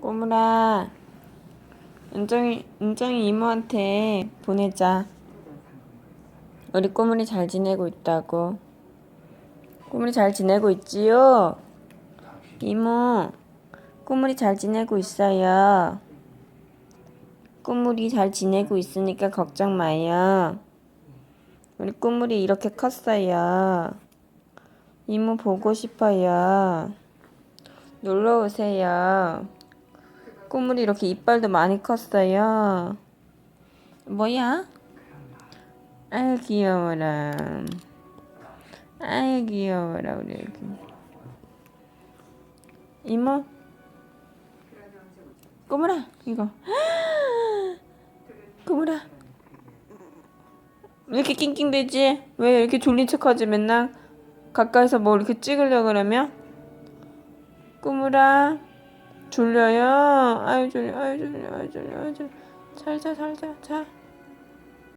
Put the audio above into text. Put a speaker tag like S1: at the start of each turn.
S1: 꼬물아, 은정이, 은정이 이모한테 보내자. 우리 꼬물이 잘 지내고 있다고. 꼬물이 잘 지내고 있지요? 이모, 꼬물이 잘 지내고 있어요. 꼬물이 잘 지내고 있으니까 걱정 마요. 우리 꼬물이 이렇게 컸어요. 이모 보고 싶어요. 놀러 오세요. 꼬물이 이렇게 이빨도 많이 컸어요. 뭐야? 아유 귀여워라. 아유 귀여워라 우리 애기. 이모. 꼬물아 이거. 꼬물아. 왜 이렇게 낑낑대지? 왜 이렇게 졸린 척하지 맨날? 가까이서 뭐 이렇게 찍으려 그러면? 꼬물아 졸려요? 아유 졸려 아유 졸려 아유 졸려 아유 졸려 잘자 잘자 자